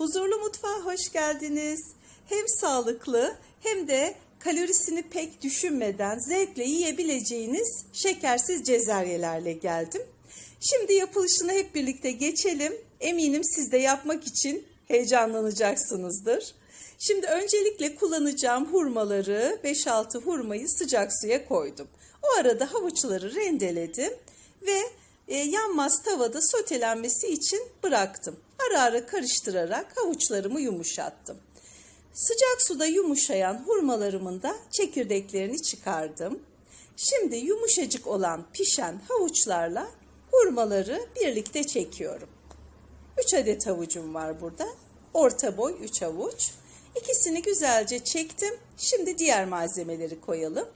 Huzurlu mutfağa hoş geldiniz. Hem sağlıklı hem de kalorisini pek düşünmeden zevkle yiyebileceğiniz şekersiz cezeryelerle geldim. Şimdi yapılışını hep birlikte geçelim. Eminim siz de yapmak için heyecanlanacaksınızdır. Şimdi öncelikle kullanacağım hurmaları 5-6 hurmayı sıcak suya koydum. O arada havuçları rendeledim ve e, yanmaz tavada sotelenmesi için bıraktım. Ara ara karıştırarak havuçlarımı yumuşattım. Sıcak suda yumuşayan hurmalarımın da çekirdeklerini çıkardım. Şimdi yumuşacık olan pişen havuçlarla hurmaları birlikte çekiyorum. 3 adet havucum var burada. Orta boy 3 havuç. İkisini güzelce çektim. Şimdi diğer malzemeleri koyalım.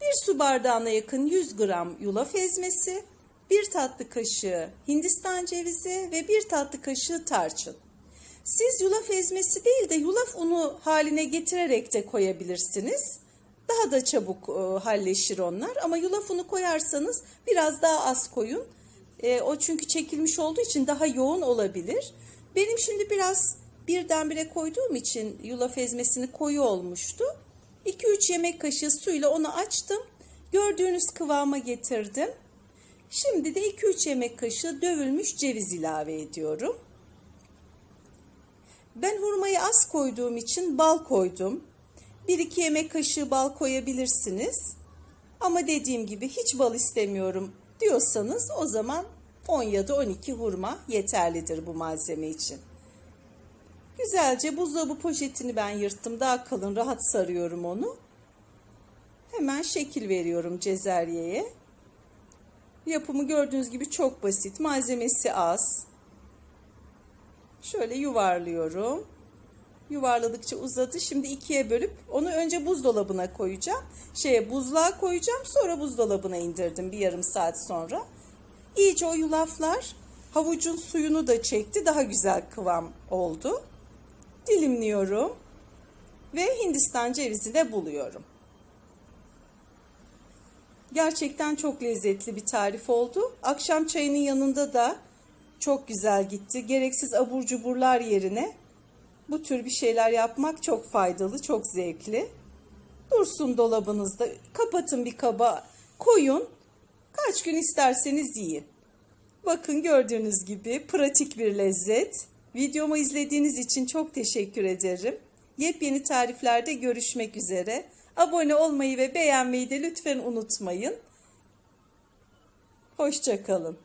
Bir su bardağına yakın 100 gram yulaf ezmesi, bir tatlı kaşığı hindistan cevizi ve bir tatlı kaşığı tarçın. Siz yulaf ezmesi değil de yulaf unu haline getirerek de koyabilirsiniz. Daha da çabuk e, halleşir onlar ama yulaf unu koyarsanız biraz daha az koyun. E, o çünkü çekilmiş olduğu için daha yoğun olabilir. Benim şimdi biraz birdenbire koyduğum için yulaf ezmesini koyu olmuştu. 2-3 yemek kaşığı suyla onu açtım. Gördüğünüz kıvama getirdim. Şimdi de 2-3 yemek kaşığı dövülmüş ceviz ilave ediyorum. Ben hurmayı az koyduğum için bal koydum. 1-2 yemek kaşığı bal koyabilirsiniz. Ama dediğim gibi hiç bal istemiyorum diyorsanız o zaman 10 ya da 12 hurma yeterlidir bu malzeme için. Güzelce buzdolabı poşetini ben yırttım. Daha kalın rahat sarıyorum onu. Hemen şekil veriyorum cezeryeye. Yapımı gördüğünüz gibi çok basit. Malzemesi az. Şöyle yuvarlıyorum. Yuvarladıkça uzadı. Şimdi ikiye bölüp onu önce buzdolabına koyacağım. Şeye buzluğa koyacağım. Sonra buzdolabına indirdim bir yarım saat sonra. İyice o yulaflar havucun suyunu da çekti. Daha güzel kıvam oldu. Dilimliyorum. Ve Hindistan cevizi de buluyorum. Gerçekten çok lezzetli bir tarif oldu. Akşam çayının yanında da çok güzel gitti. Gereksiz abur cuburlar yerine bu tür bir şeyler yapmak çok faydalı, çok zevkli. Dursun dolabınızda. Kapatın bir kaba, koyun. Kaç gün isterseniz yiyin. Bakın gördüğünüz gibi pratik bir lezzet. Videomu izlediğiniz için çok teşekkür ederim. Yepyeni tariflerde görüşmek üzere. Abone olmayı ve beğenmeyi de lütfen unutmayın. Hoşçakalın.